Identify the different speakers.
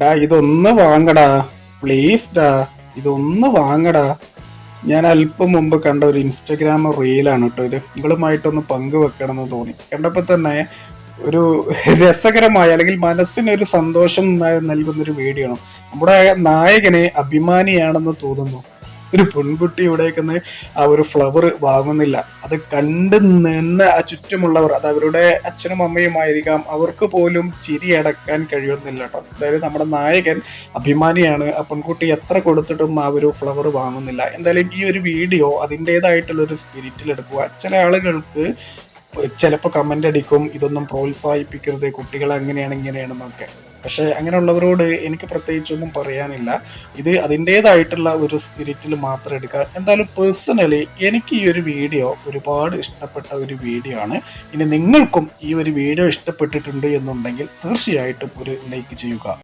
Speaker 1: ഡാ ഇതൊന്ന് വാങ്ങടാ. പ്ലീസ് ഡാ ഇതൊന്ന് വാങ്ങടാ. ഞാൻ അല്പം മുമ്പ് കണ്ട ഒരു ഇൻസ്റ്റഗ്രാം റീലാണ് കേട്ടോ ഇത്. നിങ്ങളുമായിട്ടൊന്ന് പങ്കുവെക്കണം എന്ന് തോന്നി. കണ്ടപ്പോൾ തന്നെ ഒരു രസകരമായ അല്ലെങ്കിൽ മനസ്സിനൊരു സന്തോഷം നൽകുന്ന ഒരു വീഡിയോ ആണ്. നമ്മുടെ നായകനെ അഭിമാനിയാണെന്ന് തോന്നുന്നു. ഒരു പെൺകുട്ടി ഇവിടേക്ക് ആ ഒരു ഫ്ലവർ വാങ്ങുന്നില്ല. അത് കണ്ട് നിന്ന് ആ ചുറ്റുമുള്ളവർ അത് അവരുടെ അച്ഛനും അമ്മയും ആയിരിക്കാം. അവർക്ക് പോലും ചിരി അടക്കാൻ കഴിയുന്നില്ല കേട്ടോ. അതായത് നമ്മുടെ നായകൻ അഭിമാനിയാണ്. ആ പെൺകുട്ടി എത്ര കൊടുത്തിട്ടും ആ ഒരു ഫ്ലവർ വാങ്ങുന്നില്ല. എന്തായാലും ഈ ഒരു വീഡിയോ അതിന്റെതായിട്ടുള്ള ഒരു സ്പിരിറ്റിൽ എടുക്കുക ചില ആളുകൾക്ക് ചിലപ്പോൾ കമന്റ് അടിക്കും. ഇതൊന്നും പ്രോത്സാഹിപ്പിക്കരുത്. കുട്ടികൾ അങ്ങനെയാണ് ഇങ്ങനെയാണെന്നൊക്കെ. പക്ഷെ അങ്ങനെയുള്ളവരോട് എനിക്ക് പ്രത്യേകിച്ചൊന്നും പറയാനില്ല. ഇത് അതിന്റെതായിട്ടുള്ള ഒരു സ്പിരിറ്റിൽ മാത്രം എടുക്കുക എന്തായാലും പേഴ്സണലി എനിക്ക് ഈ ഒരു വീഡിയോ ഒരുപാട് ഇഷ്ടപ്പെട്ട ഒരു വീഡിയോ ആണ്. ഇനി നിങ്ങൾക്കും ഈ ഒരു വീഡിയോ ഇഷ്ടപ്പെട്ടിട്ടുണ്ട് എന്നുണ്ടെങ്കിൽ തീർച്ചയായിട്ടും ഒരു ലൈക്ക് ചെയ്യുക.